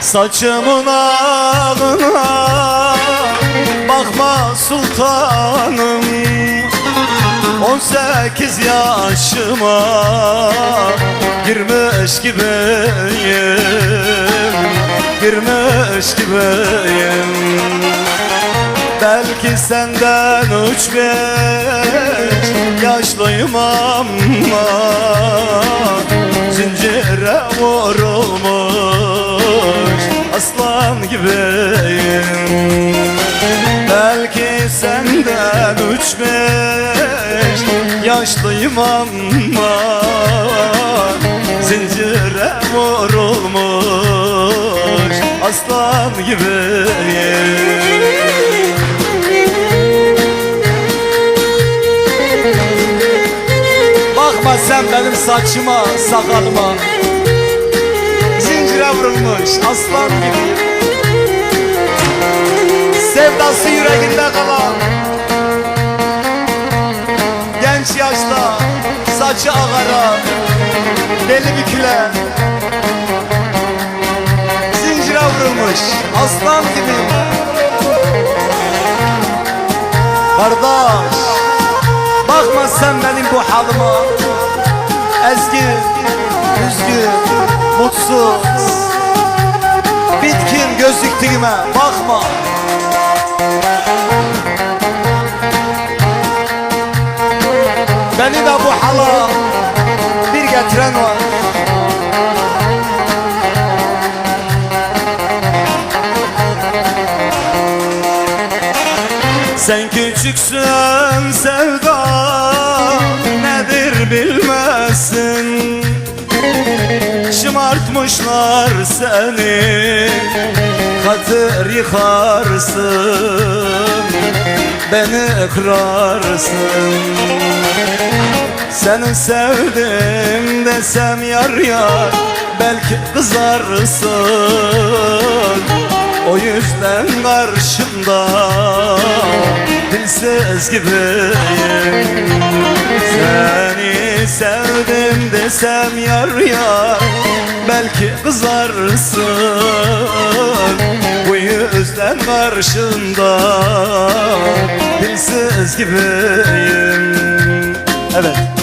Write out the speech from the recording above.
Saçımın ağına Bakma sultanım. On sekiz yaşıma Girmiş gibiyim Girmiş gibiyim Belki senden üç beş yaşlıyım ama Zincire vurulmuş aslan gibiyim. Belki senden üç beş yaşlıyım ama Zincire vurulmuş aslan gibiyim. Bakma sen benim saçıma, sakalıma Zincire vurulmuş aslan gibi. Sevdası yüreğinde kalan. Genç yaşta saçı ağaran Beli bükülen Zincire vurulmuş aslan gibi. Kardeş Bakma sen benim bu halıma. Ezgin, üzgün, mutsuz Gözlüktüğüme bakma. Beni de bu hala bir getiren var. Sen küçüksün sevda nedir bilmezsin Şımartmışlar seni. Hatır yıkarsın Beni kırarsın. Seni sevdim desem yar yar Belki kızarsın. O yüzden karşımda Dilsiz gibiyim. Seni sevdim desem yar yar Belki kızarsın Bu yüzden karşında Dilsiz gibiyim. Evet